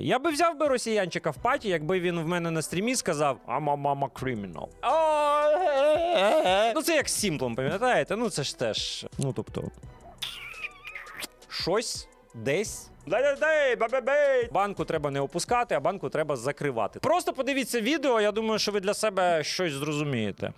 Я би взяв би росіянчика в паті, якби він в мене на стрімі сказав a mama criminal. Ну це як з Сімплом, пам'ятаєте? Ну це ж теж. Ну тобто. Щось десь. Банку треба не опускати, а банку треба закривати. Просто подивіться відео, я думаю, що ви для себе щось зрозумієте.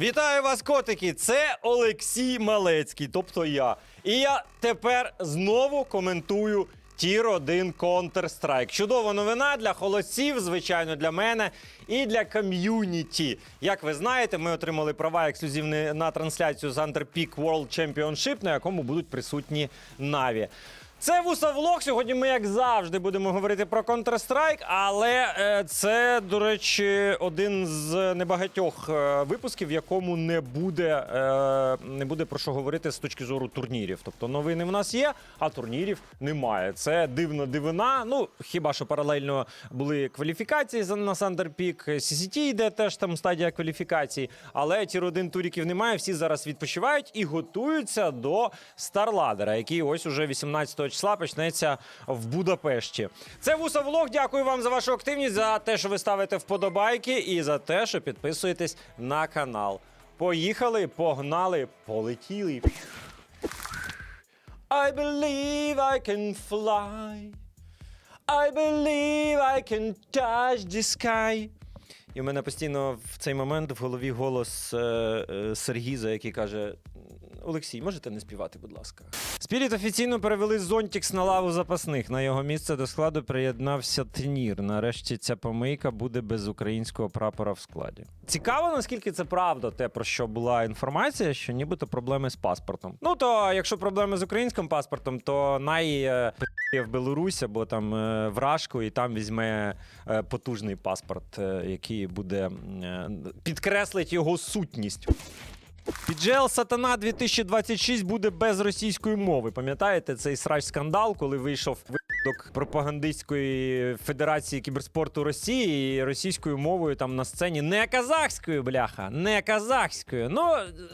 Вітаю вас, котики! Це Олексій Малецький, тобто я. І я тепер знову коментую Тір 1 Counter-Strike. Чудова новина для холодців, звичайно, для мене і для ком'юніті. Як ви знаєте, ми отримали права ексклюзивні на трансляцію з Under Peak World Championship, на якому будуть присутні Наві. Це Вусавлог. Сьогодні ми, як завжди, будемо говорити про Counter-Strike, але е, це, до речі, один з небагатьох е, випусків, в якому не буде, е, не буде про що говорити з точки зору турнірів. Тобто новини в нас є, а турнірів немає. Це дивна дивина. Ну, хіба що паралельно були кваліфікації на Сандерпік, CCT йде теж там стадія кваліфікації, але тір 1 туріків немає. Всі зараз відпочивають і готуються до Старладера, який ось уже 18 числа почнеться в Будапешті. Це Вуса Влог. Дякую вам за вашу активність, за те, що ви ставите вподобайки, і за те, що підписуєтесь на канал. Поїхали, погнали, полетіли. I believe I can fly. I believe I can touch the sky. І в мене постійно в цей момент в голові голос е, е, Сергіза, який каже: Олексій, можете не співати, будь ласка. Спіріт офіційно перевели Зонтікс на лаву запасних. На його місце до складу приєднався Тенір. Нарешті ця помийка буде без українського прапора в складі. Цікаво, наскільки це правда, те, про що була інформація, що нібито проблеми з паспортом. Ну то якщо проблеми з українським паспортом, то най е, в Білорусь або там е, в Рашку, і там візьме е, потужний паспорт, який буде підкреслить його сутність. PGL Сатана 2026 буде без російської мови. Пам'ятаєте цей срач скандал, коли вийшов пропагандистської федерації кіберспорту Росії і російською мовою там на сцені не казахською, бляха, не казахською. Ну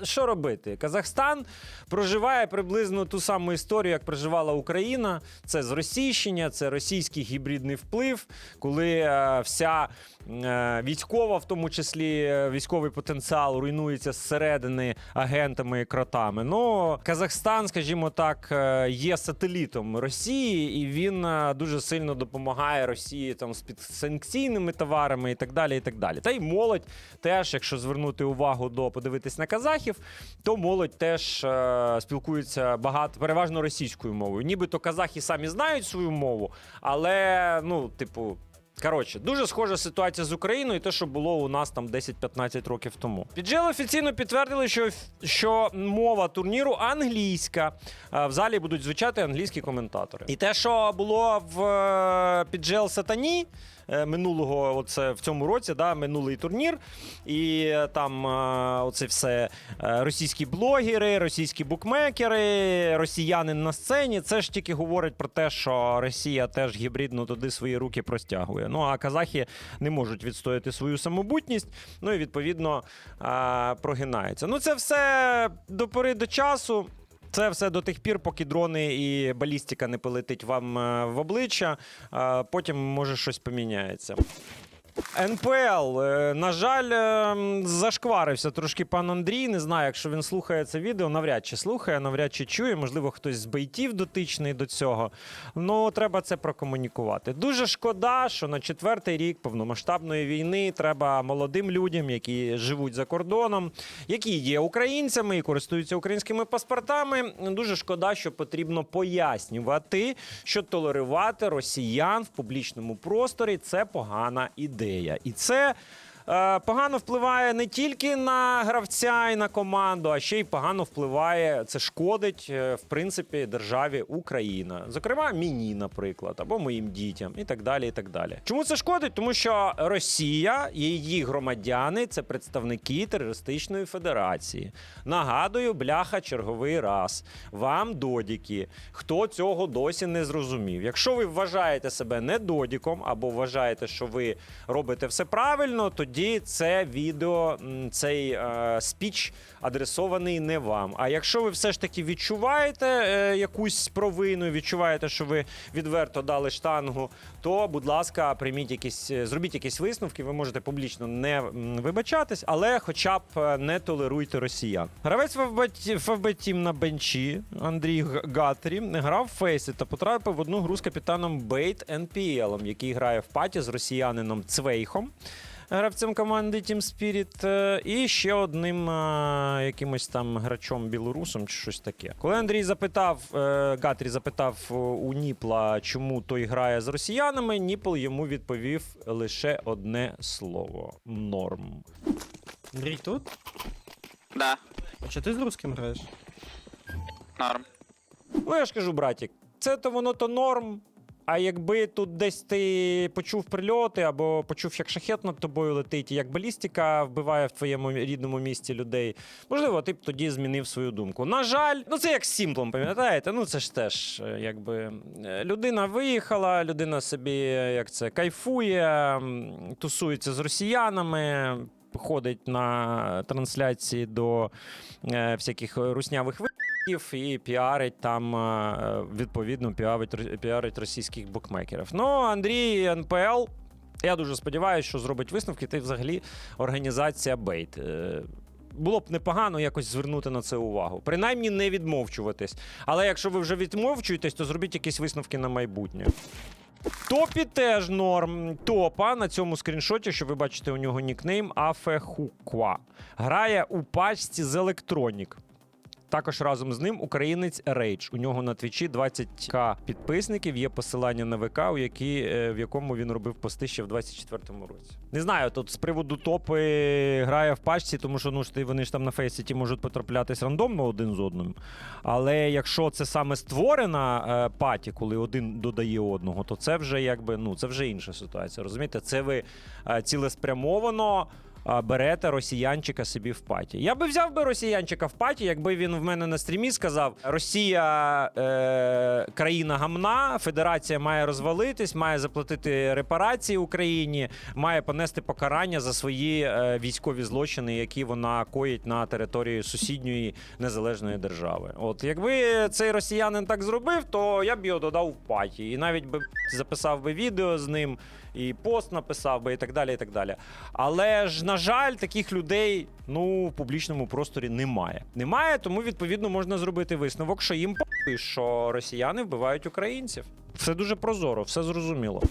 що робити? Казахстан проживає приблизно ту саму історію, як проживала Україна. Це зросійщення, це російський гібридний вплив, коли е, вся е, військова, в тому числі е, військовий потенціал, руйнується зсередини агентами і кротами. Ну, Казахстан, скажімо так, е, є сателітом Росії, і він е, дуже сильно допомагає Росії там з підсанкційними товарами і так далі. І так далі. Та й молодь теж, якщо звернути увагу до подивитись на казахів, то молодь теж е, спілкується багато, переважно російською мовою. Нібито казахи самі знають свою мову, але ну, типу. Коротше, дуже схожа ситуація з Україною, і те, що було у нас там 10-15 років тому. Піджел офіційно підтвердили, що, що мова турніру англійська. Е, В залі будуть звучати англійські коментатори. І те, що було в е, Піджел Сатані минулого, оце в цьому році, да, минулий турнір. І е, там е, оце все е, російські блогери, російські букмекери, росіяни на сцені. Це ж тільки говорить про те, що Росія теж гібридно туди свої руки простягує. Ну а казахи не можуть відстояти свою самобутність. Ну і відповідно е, прогинаються. Ну, це все до пори до часу. Це все до тих пір, поки дрони і балістика не полетить вам е, в обличчя. Потім може щось поміняється. НПЛ, е, на жаль, е, зашкварився трошки пан Андрій. Не знаю, якщо він слухає це відео, навряд чи слухає, навряд чи чує. Можливо, хтось з бейтів дотичний до цього. Ну, треба це прокомунікувати. Дуже шкода, що на четвертий рік повномасштабної війни треба молодим людям, які живуть за кордоном, які є українцями і користуються українськими паспортами. Дуже шкода, що потрібно пояснювати, що толерувати росіян в публічному просторі це погана ідея. І це погано впливає не тільки на гравця і на команду, а ще й погано впливає. Це шкодить, е, в принципі, державі Україна. Зокрема, мені, наприклад, або моїм дітям, і так далі. І так далі. Чому це шкодить? Тому що Росія її громадяни це представники терористичної федерації. Нагадую, бляха, черговий раз. Вам, додіки, хто цього досі не зрозумів. Якщо ви вважаєте себе не додіком або вважаєте, що ви робите все правильно, тоді це відео, цей е, спіч адресований не вам. А якщо ви все ж таки відчуваєте е, якусь провину, відчуваєте, що ви відверто дали штангу, то, будь ласка, прийміть якісь, е, зробіть якісь висновки. Ви можете публічно не вибачатись, але хоча б е, не толеруйте росіян. Гравець ФФБ на бенчі Андрій Гатрі грав в фейсі та потрапив в одну гру з капітаном Бейт НПЛ, який грає в паті з росіянином Цвейхом. Гравцем команди Team Spirit е, і ще одним е, якимось там грачом білорусом чи щось таке. Коли Андрій запитав, е, Гатрі запитав у Ніпла, чому той грає з росіянами, Ніпл йому відповів лише одне слово: норм. Андрій тут? Да, А чи ти з русським граєш? норм. Ну, я ж кажу, братік, це то воно то норм. А якби тут десь ти почув прильоти або почув, як шахет над тобою летить, і як балістика вбиває в твоєму рідному місті людей, можливо, ти б тоді змінив свою думку. На жаль, ну це як з Сімплом, пам'ятаєте? Ну це ж теж е, якби е, людина виїхала, людина собі е, як це кайфує, тусується з росіянами. Ходить на трансляції до е, всяких руснявих букмекерів і піарить там е, відповідно піарить, російських букмекерів. Ну, Андрій НПЛ. Я дуже сподіваюся, що зробить висновки. Та взагалі організація Бейт. Е, Було б непогано якось звернути на це увагу. Принаймні не відмовчуватись. Але якщо ви вже відмовчуєтесь, то зробіть якісь висновки на майбутнє. Топі теж норм. Топа на цьому скріншоті, що ви бачите, у нього нікнейм Афехуква. Грає у пачці з Electronic. Також разом з ним українець Рейдж. У нього на твічі 20к підписників. Є посилання на ВК, у які, е, в якому він робив пости ще в 24-му році. Не знаю, тут з приводу топи грає в пачці, тому що ну ж ти вони ж там на фейсіті можуть потраплятись рандомно один з одним. Але якщо це саме створена е, паті, коли один додає одного, то це вже якби ну це вже інша ситуація. Розумієте, це ви е, цілеспрямовано. Берете росіянчика собі в паті. Я би взяв би росіянчика в паті, якби він в мене на стрімі сказав: Росія е, країна гамна, Федерація має розвалитись, має заплатити репарації Україні, має понести покарання за свої е, військові злочини, які вона коїть на території сусідньої незалежної держави. От якби цей росіянин так зробив, то я б його додав в паті. І навіть би записав би відео з ним, і пост написав би, і так далі. і так далі. Але ж, на жаль, таких людей ну, в публічному просторі немає. Немає, тому відповідно можна зробити висновок, що їм похуй, що росіяни вбивають українців. Все дуже прозоро, все зрозуміло.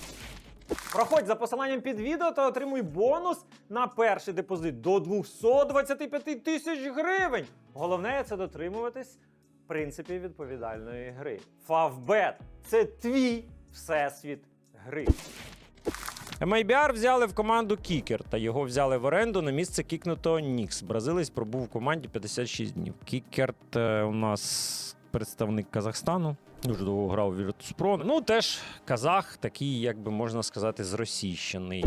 Проходь за посиланням під відео та отримуй бонус на перший депозит до 225 тисяч гривень. Головне це дотримуватись принципів відповідальної гри. Фавбет це твій всесвіт гри. MIBR взяли в команду Кікер, та його взяли в оренду на місце кікнутого Нікс. Бразилець пробув у команді 56 днів. Кікерт е, у нас представник Казахстану. Дуже довго грав у Virtus.pro. Ну, теж казах, такий, як би можна сказати, зросійщений.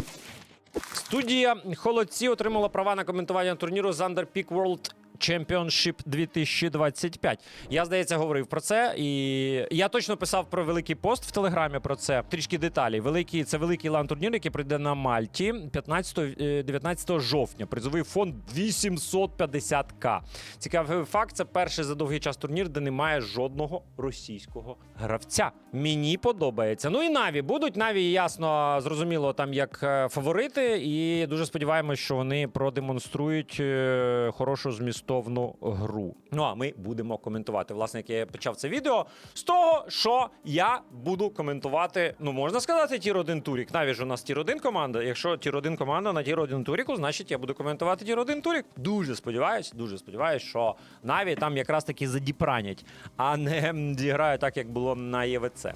Студія Холодці отримала права на коментування турніру Zander Peak World Championship 2025. Я, здається, говорив про це, і я точно писав про великий пост в телеграмі про це. Трішки деталі. Великий це великий лан-турнір, який прийде на Мальті 15-19 жовтня. Призовий фонд 850к. Цікавий факт: це перший за довгий час турнір, де немає жодного російського гравця. Мені подобається. Ну і Наві будуть Наві, ясно, зрозуміло, там як е, фаворити, і дуже сподіваємось, що вони продемонструють е, хорошу змістовну гру. Ну а ми будемо коментувати. Власне, як я почав це відео з того, що я буду коментувати. Ну можна сказати, тір 1 турік. Навіть у нас тір 1 команда. Якщо тір 1 команда на тір 1 туріку, значить я буду коментувати тір 1 турік. Дуже сподіваюсь, дуже сподіваюсь, що Наві там якраз таки задіпранять, а не м, зіграють так, як було на ЄВЦ.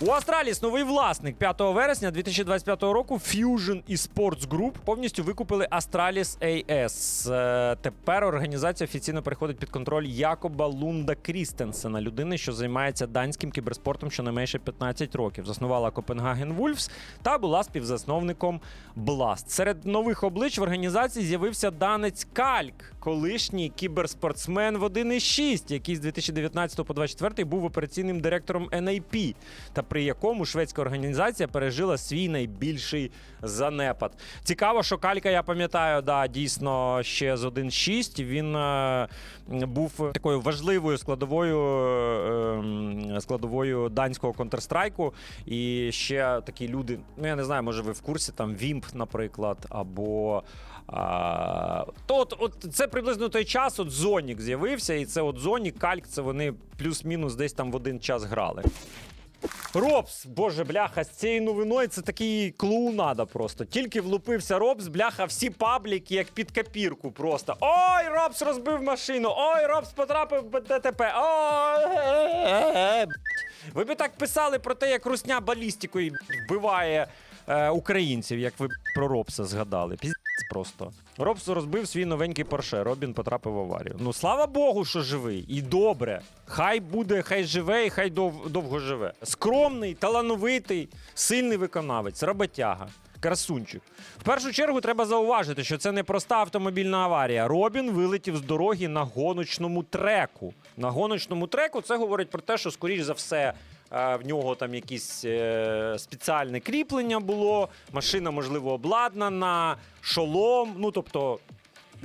У Астраліс новий власник 5 вересня 2025 року Fusion Esports Group повністю викупили Astralis AS. Е, Тепер організація офіційно переходить під контроль Якоба Лунда Крістенсена, людини, що займається данським кіберспортом щонайменше 15 років. Заснувала Копенгаген Вульфс та була співзасновником Blast. Серед нових облич в організації з'явився данець Кальк, колишній кіберспортсмен в 1.6, який з 2019 по 2024 був операційним директором NIP, та при якому шведська організація пережила свій найбільший занепад. Цікаво, що Калька, я пам'ятаю, да, дійсно ще з 1.6. Він е, був такою важливою складовою, е, складовою данського Counter-Strike. І ще такі люди, ну я не знаю, може ви в курсі, там Вімп, наприклад, або. А, то от, от це приблизно той час, от Зонік з'явився, і це от Зонік, Кальк, це вони плюс-мінус десь там в один час грали. Робс, боже, бляха, з цією новиною це такий клоунада просто. Тільки влупився Робс, бляха, всі пабліки, як під копірку просто. Ой, Робс розбив машину! Ой, Робс потрапив в ДТП. Ой. Ви б так писали про те, як русня балістикою вбиває е, українців, як ви про Робса згадали. Просто. Робс розбив свій новенький Порше. Робін потрапив в аварію. Ну слава Богу, що живий. І добре. Хай буде, хай живе і хай дов, довго живе. Скромний, талановитий, сильний виконавець, роботяга. Красунчик. В першу чергу треба зауважити, що це не проста автомобільна аварія. Робін вилетів з дороги на гоночному треку. На гоночному треку це говорить про те, що, скоріш за все, в нього там якісь е, спеціальне кріплення було, машина, можливо, обладнана, шолом. Ну, тобто,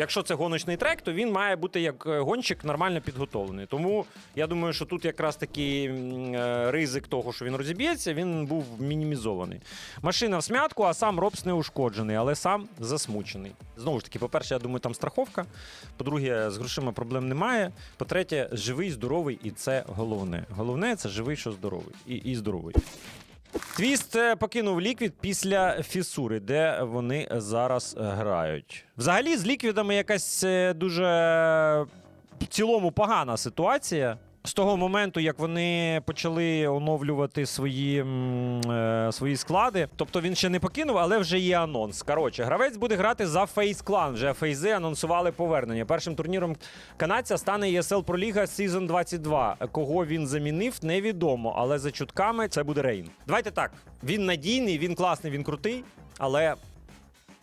якщо це гоночний трек, то він має бути як е, гонщик нормально підготовлений. Тому я думаю, що тут якраз такий е, ризик того, що він розіб'ється, він був мінімізований. Машина в смятку, а сам Робс не ушкоджений, але сам засмучений. Знову ж таки, по-перше, я думаю, там страховка. По-друге, з грошима проблем немає. По-третє, живий, здоровий, і це головне. Головне це живий, що здоровий. І, і здоровий. Твіст е, покинув ліквід після фісури, де вони зараз е, грають. Взагалі, з ліквідами якась е, дуже в цілому погана ситуація. З того моменту, як вони почали оновлювати свої, е, свої склади, тобто він ще не покинув, але вже є анонс. Коротше, гравець буде грати за Фейс Клан. Вже фейзи анонсували повернення. Першим турніром канадця стане ESL Pro League Season 22. Кого він замінив, невідомо, але за чутками це буде Рейн. Давайте так. Він надійний, він класний, він крутий, але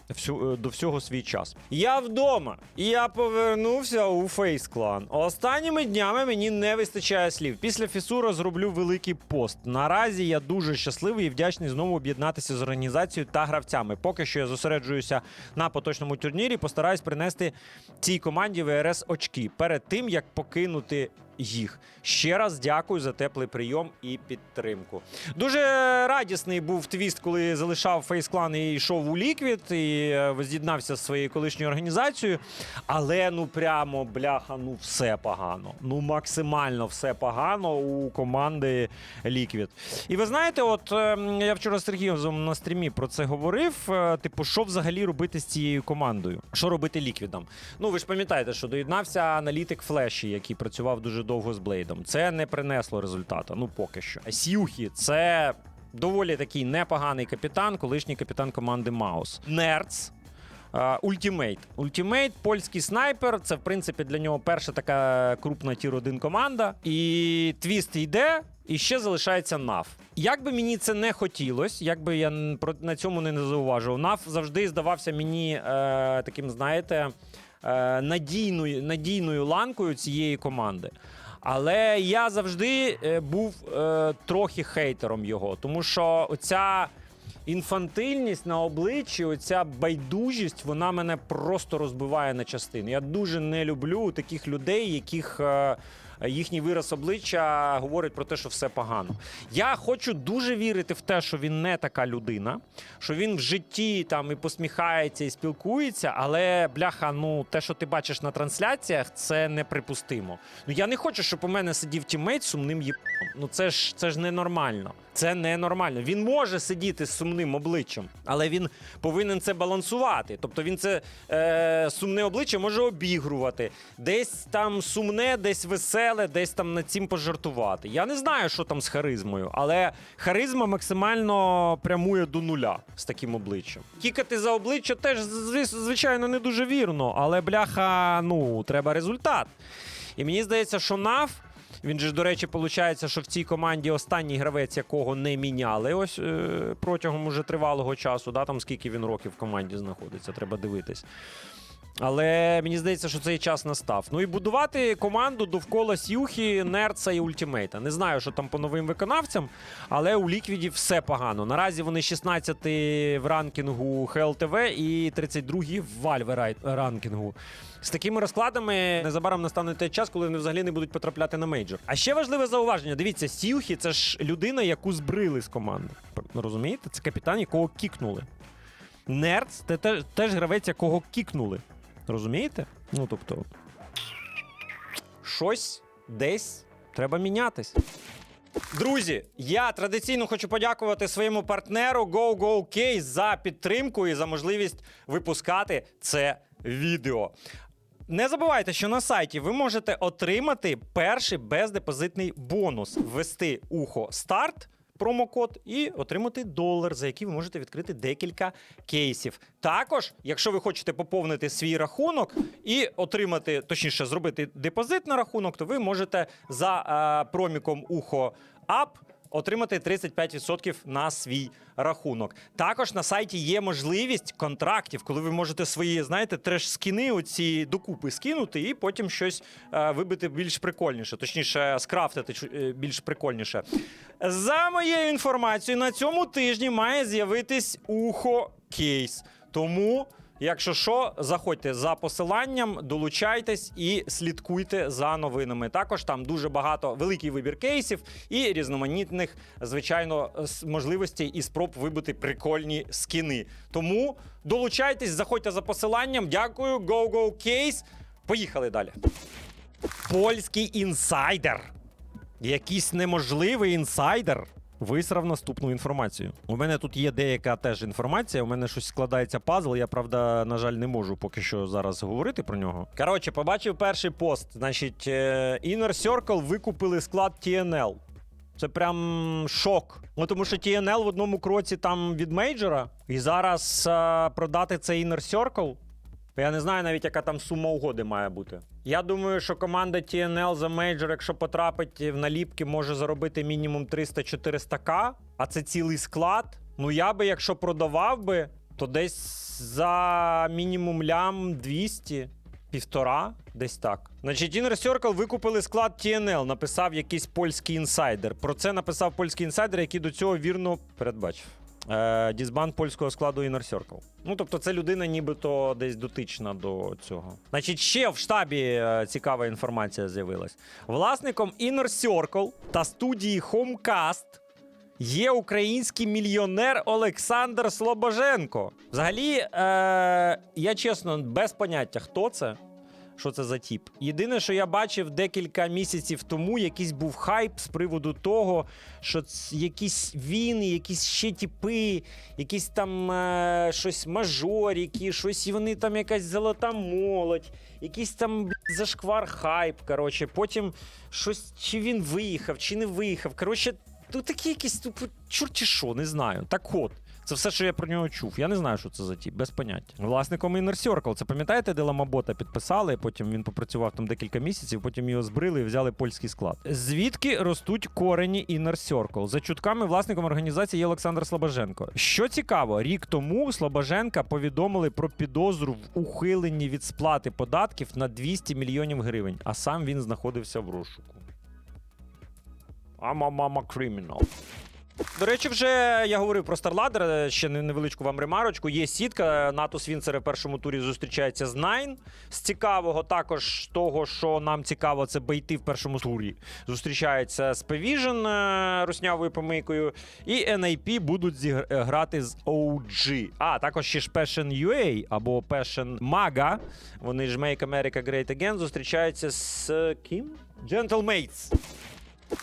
всю, е, до всього свій час. Я вдома, і я повернувся у Face Clan. Останніми днями мені не вистачає слів. Після фісура зроблю великий пост. Наразі я дуже щасливий і вдячний знову об'єднатися з організацією та гравцями. Поки що я зосереджуюся на поточному турнірі. Постараюсь принести цій команді ВРС очки перед тим як покинути. Їх ще раз дякую за теплий прийом і підтримку. Дуже радісний був твіст, коли залишав фейс-клан і йшов у ліквід і е, з'єднався з своєю колишньою організацією. Але ну прямо бляха, ну все погано. Ну максимально все погано у команди Ліквід. І ви знаєте, от е, я вчора з Сергієм на стрімі про це говорив. е, Типу, що взагалі робити з цією командою? Що робити ліквідом? Ну ви ж пам'ятаєте, що доєднався аналітик Флеші, який працював дуже довго з Блейдом. Це не принесло результату. Ну поки що. Сюхі це доволі такий непоганий капітан, колишній капітан команди Маус. Нерц. Ультімейт. Ультімейт, польський снайпер. Це, в принципі, для нього перша така крупна тір 1 команда. І твіст йде, і ще залишається НАФ. Як би мені це не хотілося, як би я на цьому не зауважував, НАФ завжди здавався мені е, таким, знаєте, е, надійною, надійною ланкою цієї команди. Але я завжди е, був е, трохи хейтером його, тому що оця інфантильність на обличчі, оця байдужість, вона мене просто розбиває на частини. Я дуже не люблю таких людей, яких. Їхній вираз обличчя говорить про те, що все погано. Я хочу дуже вірити в те, що він не така людина, що він в житті там і посміхається, і спілкується, але бляха, ну те, що ти бачиш на трансляціях, це неприпустимо. Ну я не хочу, щоб у мене сидів тімейт сумним їбаном. Ну це ж це ж ненормально. Це ненормально. Він може сидіти з сумним обличчям, але він повинен це балансувати. Тобто він це е, сумне обличчя може обігрувати. Десь там сумне, десь веселе. Веселе, десь там над цим пожартувати. Я не знаю, що там з харизмою, але харизма максимально прямує до нуля з таким обличчям. Кікати за обличчя теж, звичайно, не дуже вірно, але бляха, ну, треба результат. І мені здається, що Нав. Він же до речі, виходить, що в цій команді останній гравець, якого не міняли ось е, протягом уже тривалого часу, да, там скільки він років в команді знаходиться, треба дивитись. Але мені здається, що цей час настав. Ну і будувати команду довкола Сюхі, Нерца і Ультімейта. Не знаю, що там по новим виконавцям, але у Ліквіді все погано. Наразі вони 16 в ранкінгу ХЛТВ і 32 в рай- ранкінгу. З такими розкладами незабаром настане той час, коли вони взагалі не будуть потрапляти на мейджор. А ще важливе зауваження: дивіться, Сюхі це ж людина, яку збрили з команди. Розумієте? Це капітан, якого кікнули. Нерц це теж гравець, якого кікнули. Розумієте? Ну, тобто. Щось десь треба мінятись. Друзі, я традиційно хочу подякувати своєму партнеру GoGoCase за підтримку і за можливість випускати це відео. Не забувайте, що на сайті ви можете отримати перший бездепозитний бонус, ввести ухо старт. Промокод і отримати долар, за який ви можете відкрити декілька кейсів. Також, якщо ви хочете поповнити свій рахунок і отримати, точніше, зробити депозит на рахунок, то ви можете за е, проміком ухо ап отримати 35% на свій рахунок. Також на сайті є можливість контрактів, коли ви можете свої, знаєте, треш-скіни оці докупи скинути і потім щось е, вибити більш прикольніше, точніше, скрафтити е, більш прикольніше. За моєю інформацією, на цьому тижні має з'явитись ухо кейс. Тому. Якщо що, заходьте за посиланням, долучайтесь і слідкуйте за новинами. Також там дуже багато великий вибір кейсів і різноманітних, звичайно, можливостей і спроб вибити прикольні скіни. Тому долучайтесь, заходьте за посиланням. Дякую, go go case. Поїхали далі. Польський інсайдер. Якийсь неможливий інсайдер висрав наступну інформацію. У мене тут є деяка теж інформація. У мене щось складається пазл. Я правда, на жаль, не можу поки що зараз говорити про нього. Коротше, побачив перший пост. Значить, е, Inner Circle викупили склад TNL. Це прям шок. Ну тому що TNL в одному кроці там від мейджора, і зараз е, продати цей Inner Circle. Я не знаю навіть, яка там сума угоди має бути. Я думаю, що команда TNL за мейджор, якщо потрапить в наліпки, може заробити мінімум 300-400к, а це цілий склад. Ну я би, якщо продавав би, то десь за мінімум лям 200. Півтора, десь так. Значить, Inner Circle викупили склад TNL, написав якийсь польський інсайдер. Про це написав польський інсайдер, який до цього вірно передбачив. Е, дізбан польського складу Inner Circle. Ну, тобто, це людина нібито десь дотична до цього. Значить, ще в штабі е, цікава інформація з'явилась. Власником Inner Circle та студії Homecast є український мільйонер Олександр Слобоженко. Взагалі, е, я чесно, без поняття, хто це. Що це за тіп? Єдине, що я бачив декілька місяців тому, якийсь був хайп з приводу того, що якісь він, якісь ще тіпи, якісь там е, щось мажоріки, щось вони там якась золота молодь, якийсь там блядь, зашквар хайп. Коротше, потім щось, чи він виїхав, чи не виїхав. Коротше, тут такі якісь тупо чорті що, не знаю. Так от. Це все, що я про нього чув. Я не знаю, що це за тіп, без поняття. Власником Inner Circle, це пам'ятаєте, де Ламабота підписали, потім він попрацював там декілька місяців, потім його збрили і взяли польський склад. Звідки ростуть корені Inner Circle? За чутками власником організації є Олександр Слобоженко. Що цікаво, рік тому Слобоженка повідомили про підозру в ухиленні від сплати податків на 200 мільйонів гривень, а сам він знаходився в розшуку. Ама мама кримінал. До речі, вже я говорив про StarLadder, ще невеличку вам ремарочку. Є сітка. НАТО Свінцери в першому турі зустрічається з Найн. З цікавого також того, що нам цікаво, це бейти в першому турі. Зустрічається з е, руснявою помийкою. І NIP будуть е, грати з OG. А також ще ж Passion UA або Passion MAGA. Вони ж Make America Great Again. Зустрічаються з е, ким? Gentlemates.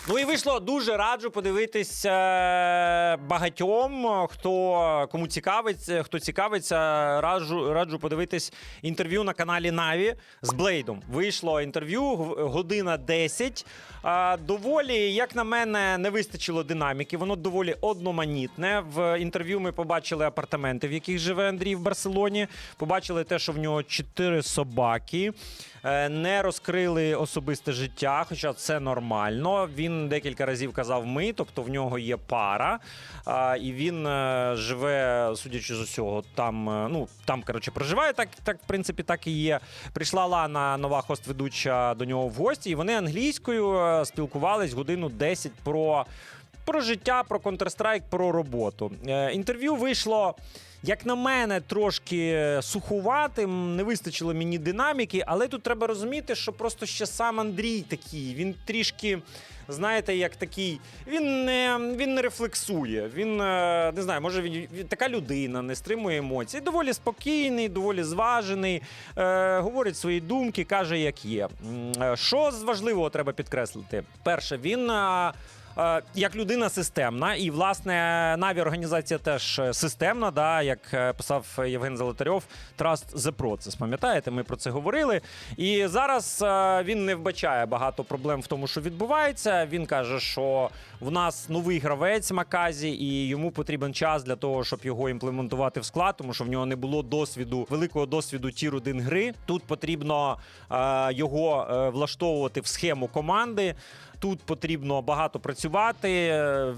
Ну і вийшло дуже раджу подивитись е, багатьом, хто кому цікавиться, хто цікавиться, раджу, раджу подивитись інтерв'ю на каналі Наві з Блейдом. Вийшло інтерв'ю година 10. Доволі, як на мене, не вистачило динаміки. Воно доволі одноманітне. В інтерв'ю ми побачили апартаменти, в яких живе Андрій в Барселоні. Побачили те, що в нього чотири собаки. Е, Не розкрили особисте життя, хоча це нормально. Він декілька разів казав ми, тобто в нього є пара, а, і він е, живе, судячи з усього, там. е, Ну там коротше проживає. Так, так в принципі, так і є. Прийшла Лана, нова хост-ведуча до нього в гості, і вони англійською е, спілкувались годину 10 про. Про життя, про Counter-Strike, про роботу. Е, інтерв'ю вийшло, як на мене, трошки сухуватим, не вистачило мені динаміки, але тут треба розуміти, що просто ще сам Андрій такий. Він трішки, знаєте, як такий. Він не, він не рефлексує. Він е, не знаю, може він, така людина, не стримує емоцій. Доволі спокійний, доволі зважений, е, говорить свої думки, каже, як є. Е, Що з важливого треба підкреслити? Перше, він. Е, як людина системна, і власне Наві організація теж е, системна, да, як е, писав Євген Золотарьов, Trust the Process. Пам'ятаєте, ми про це говорили. І зараз він не вбачає багато проблем в тому, що відбувається. Він каже, що в нас новий гравець Маказі, і йому потрібен час для того, щоб його імплементувати в склад, тому що в нього не було досвіду, великого досвіду тір 1 гри. Тут потрібно його влаштовувати в схему команди. Тут потрібно багато працювати.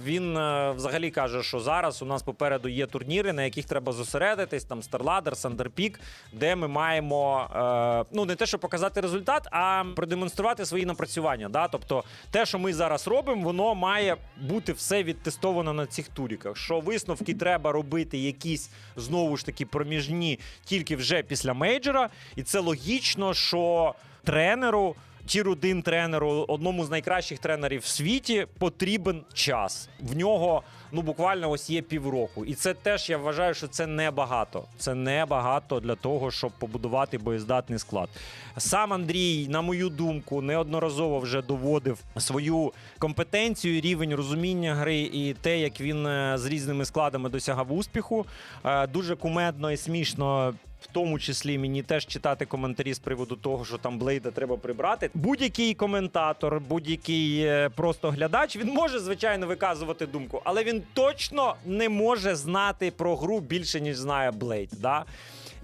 Він е, взагалі каже, що зараз у нас попереду є турніри, на яких треба зосередитись. Там Старладер, Сандерпік, де ми маємо е, ну не те, що показати результат, а продемонструвати свої напрацювання. Да? Тобто, те, що ми зараз робимо, воно має бути все відтестовано на цих туріках. Що висновки треба робити якісь знову ж таки проміжні тільки вже після мейджора, і це логічно, що тренеру. Тір 1 тренеру, одному з найкращих тренерів в світі, потрібен час. В нього ну буквально ось є півроку. І це теж я вважаю, що це небагато. Це небагато для того, щоб побудувати боєздатний склад. Сам Андрій, на мою думку, неодноразово вже доводив свою компетенцію, рівень розуміння гри і те, як він е, з різними складами досягав успіху. Е, Дуже кумедно і смішно. В тому числі мені теж читати коментарі з приводу того, що там Блейда треба прибрати. Будь-який коментатор, будь-який е, просто глядач, він може звичайно виказувати думку, але він точно не може знати про гру більше ніж знає Блейд. Да?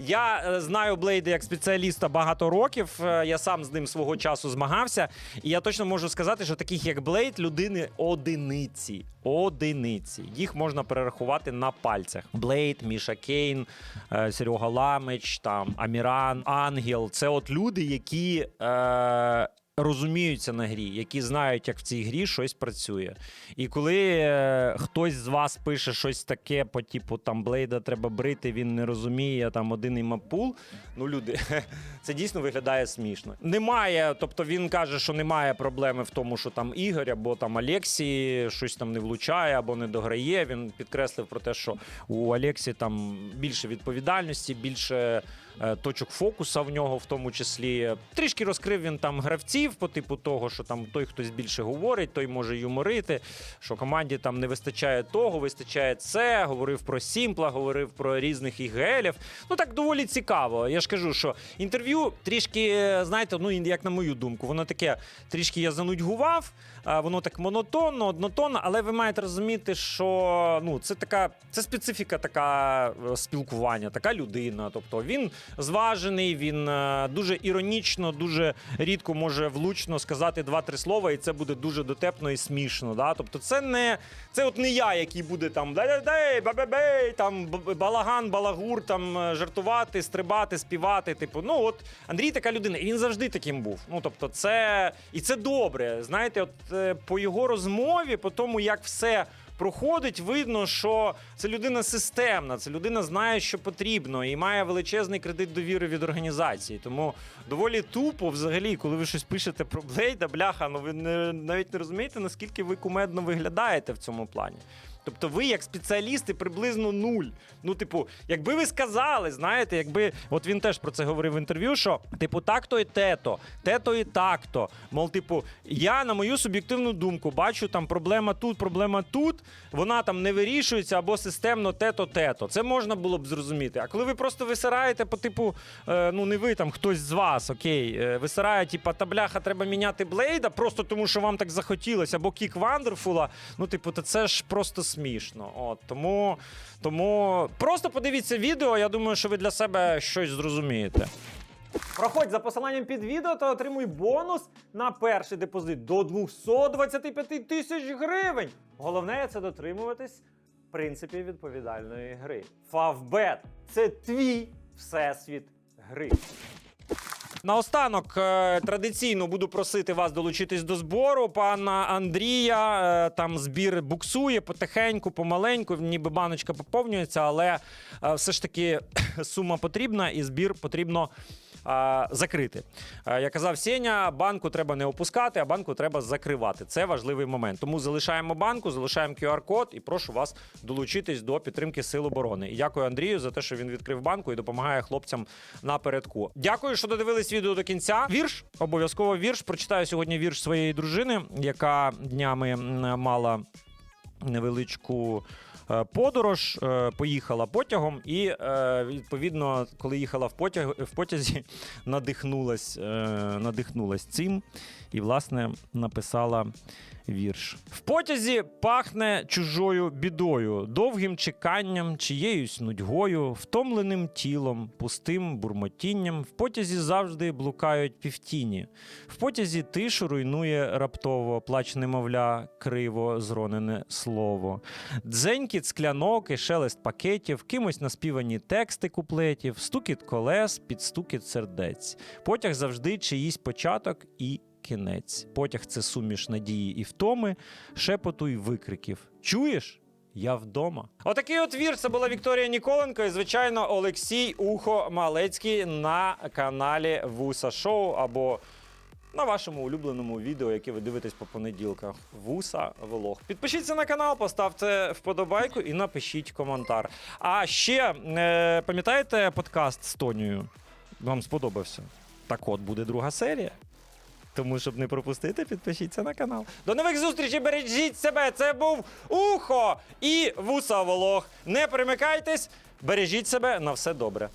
Я е, знаю Блейда як спеціаліста багато років. е, Я сам з ним свого часу змагався, і я точно можу сказати, що таких як Блейд людини одиниці. Одиниці. Їх можна перерахувати на пальцях. Блейд, Міша Кейн, е, Серега Ламич, там Аміран, Ангел. Це от люди, які. Е, Розуміються на грі, які знають, як в цій грі щось працює. І коли е, хтось з вас пише щось таке, по типу там Блейда треба брити, він не розуміє, там один і мапул. Ну, люди, це дійсно виглядає смішно. Немає, тобто він каже, що немає проблеми в тому, що там Ігор або там Алексій щось там не влучає або не дограє. Він підкреслив про те, що у Алексі там більше відповідальності, більше точок фокуса в нього, в тому числі. Трішки розкрив він там гравців по типу того, що там той хтось більше говорить, той може юморити, що команді там не вистачає того, вистачає це. Говорив про Сімпла, говорив про різних ігелів. Ну так доволі цікаво. Я ж кажу, що інтерв'ю трішки, е, знаєте, ну як на мою думку, воно таке трішки я занудьгував, воно так монотонно, однотонно, але ви маєте розуміти, що ну це така, це специфіка така е, спілкування, така людина. Тобто він зважений, він е, дуже іронічно, дуже рідко може влучно сказати два-три слова, і це буде дуже дотепно і смішно. Да? Тобто, це не це от не я, який буде там дай там балаган, балагур, там е, жартувати, стрибати, співати. Типу, ну от Андрій така людина, і він завжди таким був. Ну тобто, це і це добре. Знаєте, от е, по його розмові, по тому, як все. Проходить, видно, що це людина системна, це людина знає, що потрібно, і має величезний кредит довіри від організації. Тому доволі тупо, взагалі, коли ви щось пишете про Блейда, бляха, ну ви не, навіть не розумієте, наскільки ви кумедно виглядаєте в цьому плані. Тобто ви, як спеціалісти, приблизно нуль. Ну, типу, якби ви сказали, знаєте, якби от він теж про це говорив в інтерв'ю, що типу, так-то і тето, тето і так-то. Мов, типу, я на мою суб'єктивну думку бачу там проблема тут, проблема тут. Вона там не вирішується або системно тето-тето. Це можна було б зрозуміти. А коли ви просто висираєте по типу, е, ну не ви там, хтось з вас, окей, е, висирає, типу, та бляха, треба міняти блейда, просто тому що вам так захотілося, або кік Вандерфула. Ну, типу, то це ж просто смішно. От тому, тому просто подивіться відео. Я думаю, що ви для себе щось зрозумієте. Проходь за посиланням під відео та отримуй бонус на перший депозит до 225 тисяч гривень. Головне це дотримуватись принципів відповідальної гри. Фавбет це твій всесвіт гри. Наостанок е, традиційно буду просити вас долучитись до збору. Пана Андрія е, там збір буксує потихеньку, помаленьку, ніби баночка поповнюється, але е, все ж таки сума потрібна і збір потрібно. Закрити. Е, Я казав Сеня, банку треба не опускати, а банку треба закривати. Це важливий момент. Тому залишаємо банку, залишаємо QR-код і прошу вас долучитись до підтримки Сил оборони. І дякую Андрію за те, що він відкрив банку і допомагає хлопцям напередку. Дякую, що додивились відео до кінця. Вірш, обов'язково вірш. Прочитаю сьогодні вірш своєї дружини, яка днями мала невеличку. Е, Подорож е, поїхала потягом, і е, відповідно, коли їхала в потяг в потязі, надихнулась, надихнулась цим і, власне, написала вірш. В потязі пахне чужою бідою, довгим чеканням, чиєюсь нудьгою, втомленим тілом, пустим бурмотінням. В потязі завжди блукають півтіні. В потязі тишу руйнує раптово, плач немовля, криво зронене слово. Дзенькіт склянок і шелест пакетів, кимось наспівані тексти куплетів, стукіт колес, підстукіт сердець. Потяг завжди чиїсь початок і кінець. Потяг це суміш надії і втоми, шепоту й викриків. Чуєш? Я вдома. Отакий от вір. Це була Вікторія Ніколенко і, звичайно, Олексій Ухо Малецький на каналі Вуса Шоу або на вашому улюбленому відео, яке ви дивитесь по понеділках. Вуса Влог. Підпишіться на канал, поставте вподобайку і напишіть коментар. А ще е, пам'ятаєте подкаст з Тонією? Вам сподобався? Так от буде друга серія. Тому, щоб не пропустити, підпишіться на канал. До нових зустрічей, бережіть себе. Це був Ухо і Вуса Волох. Не перемикайтесь, бережіть себе на все добре.